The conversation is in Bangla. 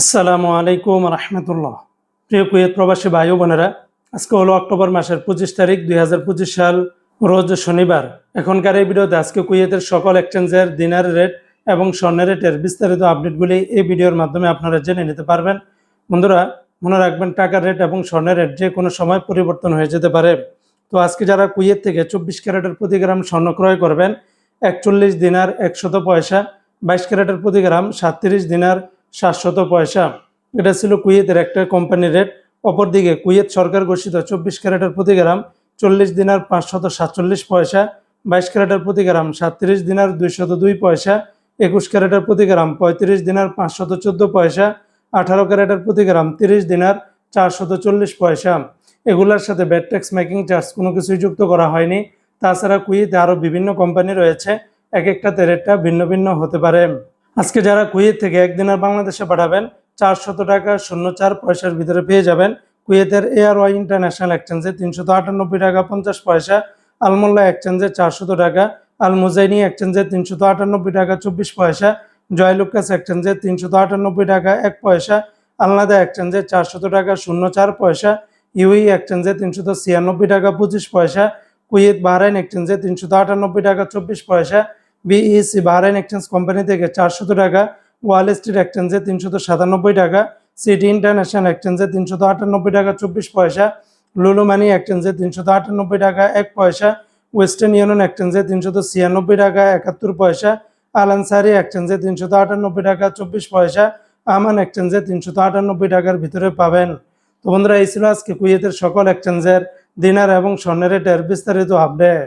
আসসালামু আলাইকুম রহমতুল্লাহ। প্রিয় কুয়েত প্রবাসী ভাই বোনেরা, আজকে হলো অক্টোবর মাসের পঁচিশ তারিখ দুই হাজার পঁচিশ সাল, রোজ শনিবার। এখনকার এই ভিডিওতে আজকে কুয়েতের সকল এক্সচেঞ্জের দিনার রেট এবং স্বর্ণের রেটের বিস্তারিত আপডেটগুলি এই ভিডিওর মাধ্যমে আপনারা জেনে নিতে পারবেন। বন্ধুরা, মনে রাখবেন টাকার রেট এবং স্বর্ণের রেট যে কোনো সময় পরিবর্তন হয়ে যেতে পারে। তো আজকে যারা কুয়েত থেকে চব্বিশ ক্যারেটের প্রতি গ্রাম স্বর্ণ ক্রয় করবেন, একচল্লিশ দিনার একশত পয়সা, বাইশ ক্যারেটের প্রতি গ্রাম সাতত্রিশ দিনার সাতশত পয়সা। এটা ছিল কুয়েতের একটা কোম্পানির রেট অপরদিকে কুয়েত সরকার ঘোষিত চব্বিশ ক্যারেটের প্রতি গ্রাম চল্লিশ দিনার পাঁচশত সাতচল্লিশ পয়সা, বাইশ ক্যারেটের প্রতি গ্রাম সাতত্রিশ দিনার দুইশত দুই পয়সা, একুশ ক্যারেটের প্রতি গ্রাম পঁয়ত্রিশ দিনার পাঁচশত চোদ্দ পয়সা, আঠারো ক্যারেটের প্রতি গ্রাম তিরিশ দিনার চারশত চল্লিশ পয়সা। এগুলোর সাথে ব্যাট ট্যাক্স মেকিং চার্জ কোনো কিছুই যুক্ত করা হয়নি। তাছাড়া কুয়েতে আরও বিভিন্ন কোম্পানি রয়েছে। এক একটাতে রেটটা ভিন্ন ভিন্ন হতে পারে। আজকে যারা কুয়েত থেকে একদিনের বাংলাদেশে পাঠাবেন, চারশত টাকা শূন্য চার পয়সার ভিতরে পেয়ে যাবেন কুয়েতের এয়ার ওয়াই ইন্টারন্যাশনাল এক্সচেঞ্জে তিনশত আটানব্বই টাকা পঞ্চাশ পয়সা, আলমোল্লা এক্সচেঞ্জে চারশত টাকা আল মুজাইনি এক্সচেঞ্জে তিনশত আটানব্বই টাকা চব্বিশ পয়সা, জয়লুকাস এক্সচেঞ্জে তিনশত আটানব্বই টাকা এক পয়সা, আলনাদা এক্সচেঞ্জে চারশত টাকা শূন্য চার পয়সা, ইউই এক্সচেঞ্জে তিনশত ছিয়ানব্বই টাকা পঁচিশ পয়সা, কুয়েত বাহরাইন এক্সচেঞ্জে তিনশত আটানব্বই টাকা চব্বিশ পয়সা বিইসি বাহরাইন এক্সচেঞ্জ কোম্পানি থেকে চারশত টাকা, ওয়াল স্ট্রিট এক্সচেঞ্জে তিনশত সাতানব্বই টাকা, সিটি ইন্টারন্যাশনাল এক্সচেঞ্জে তিনশত আটানব্বই টাকা, চব্বিশ পয়সা লুলু মানি এক্সচেঞ্জে তিনশত আটানব্বই টাকা, এক পয়সা, ওয়েস্টার্ন ইউনিয়ন এক্সচেঞ্জে তিনশত ছিয়ানব্বই টাকা, একাত্তর পয়সা, আলানসারি এক্সচেঞ্জে তিনশত আটানব্বই টাকা, চব্বিশ পয়সা, আমান এক্সচেঞ্জে তিনশত আটানব্বই টাকার ভিতরে পাবেন। তো বন্ধুরা, এই ছিল আজকে কুয়েতের সকল এক্সচেঞ্জের দিনার এবং স্বর্ণের রেটের বিস্তারিত আপডেট।